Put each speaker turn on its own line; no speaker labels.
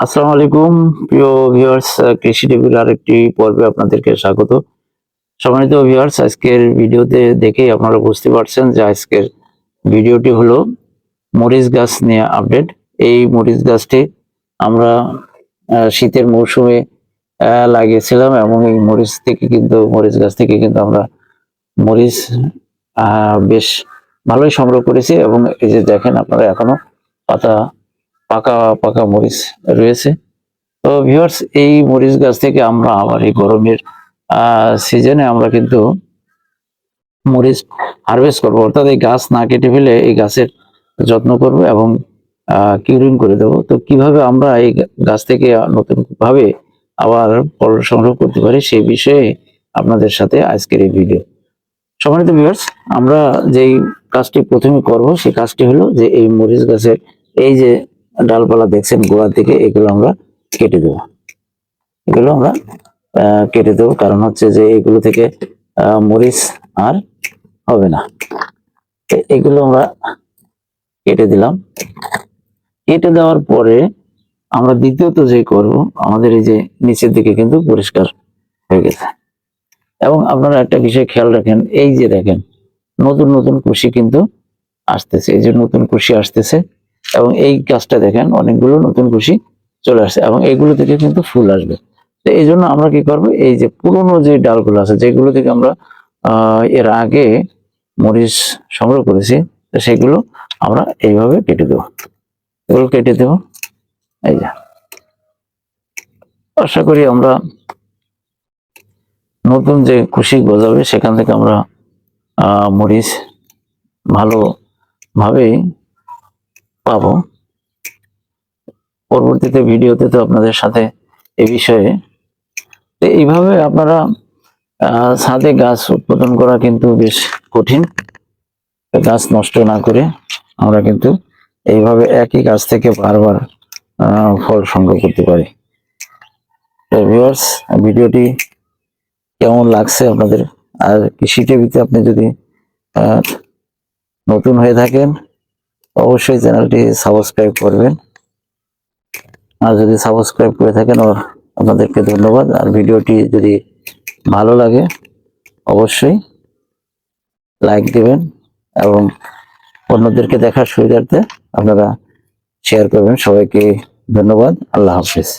আসসালামু আলাইকুম, প্রিয় ভিউয়ার্স কৃষি টিভির আরেকটি পর্বে আপনাদেরকে স্বাগত। সম্মানিত ভিউয়ার্স আজকের ভিডিওতে দেখেই আপনারা বুঝতে পারছেন যে আজকের ভিডিওটি হলো মরিচ গাছ নিয়ে আপডেট। এই মরিচ গাছটি আমরা শীতের মৌসুমে লাগিয়েছিলাম এবং এই মরিচ থেকে কিন্তু, মরিচ গাছ থেকে কিন্তু আমরা মরিচ বেশ ভালোই সংগ্রহ করেছি এবং এই যে দেখেন আপনারা এখনও পাতা পাকা পাকা মরিচ রয়েছে। তো ভিউয়ার্স এই মরিচ গাছ থেকে আমরা আবার এই গরমের সিজনে আমরা কিন্তু মরিচ হারভেস্ট করব। অর্থাৎ এই গাছ না কেটে ফেলে এই গাছের যত্ন করব এবং কিউরিং করে দেব। তো কীভাবে আমরা এই গাছ থেকে নতুন ভাবে আবার ফল সংগ্রহ করতে পারি সেই বিষয়ে আপনাদের সাথে আজকের এই ভিডিও সম্মানিত ভিউয়ার্স আমরা যেই কাজটি প্রথমে করব, সেই কাজটি হলো যে এই মরিচ গাছের, এই যে ডালপালা দেখছেন গোড়া থেকে এগুলো আমরা কেটে দেবো। এগুলো আমরা কেটে দেবো। কারণ হচ্ছে যে এগুলো থেকে মরিচ আর হবে না। এগুলো আমরা কেটে দিলাম। কেটে দেওয়ার পরে আমরা দ্বিতীয়ত যে করব, আমাদের এই যে নিচের দিকে কিন্তু পরিষ্কার হয়ে গেছে। এবং আপনারা একটা বিষয় খেয়াল রাখেন, এই যে দেখেন, নতুন নতুন কুশি কিন্তু আসতেছে। এই যে নতুন কুশি আসতেছে এবং এই গাছটা দেখেন, অনেকগুলো নতুন কুশি চলে আসছে এবং এইগুলো থেকে কিন্তু ফুল আসবে। তো এই জন্য আমরা কি করব, এই যে পুরোনো যে ডালগুলো আছে, যেগুলো থেকে আমরা এর আগে মরিচ সংগ্রহ করেছি, তো সেগুলো আমরা এইভাবে কেটে দেবো। এগুলো কেটে দেবো, এই যে। আশা করি আমরা নতুন যে কুশি গজাবে, সেখান থেকে আমরা মরিচ ভালো ভাবেই পাবো। পরবর্তীতে ভিডিওতে তো আপনাদের সাথে এ বিষয়ে। তো এইভাবে আপনারা ছাদে গাছ উৎপাদন করা কিন্তু বেশ কঠিন। গাছ নষ্ট না করে আমরা কিন্তু এইভাবে একই গাছ থেকে বারবার ফল সংগ্রহ করতে পারি। তো ভিডিওটি কেমন লাগছে আপনাদের? আর কৃষি টিভিতে আপনি যদি নতুন হয়ে থাকেন অবশ্যই চ্যানেলটি সাবস্ক্রাইব করবেন। আর যদি সাবস্ক্রাইব করে থাকেন আপনাদেরকে ধন্যবাদ। আর ভিডিওটি যদি ভালো লাগে, অবশ্যই লাইক দেবেন এবং অন্যদেরকে দেখার সুবিধার্থে আপনারা শেয়ার করবেন। সবাইকে ধন্যবাদ। আল্লাহ হাফিজ।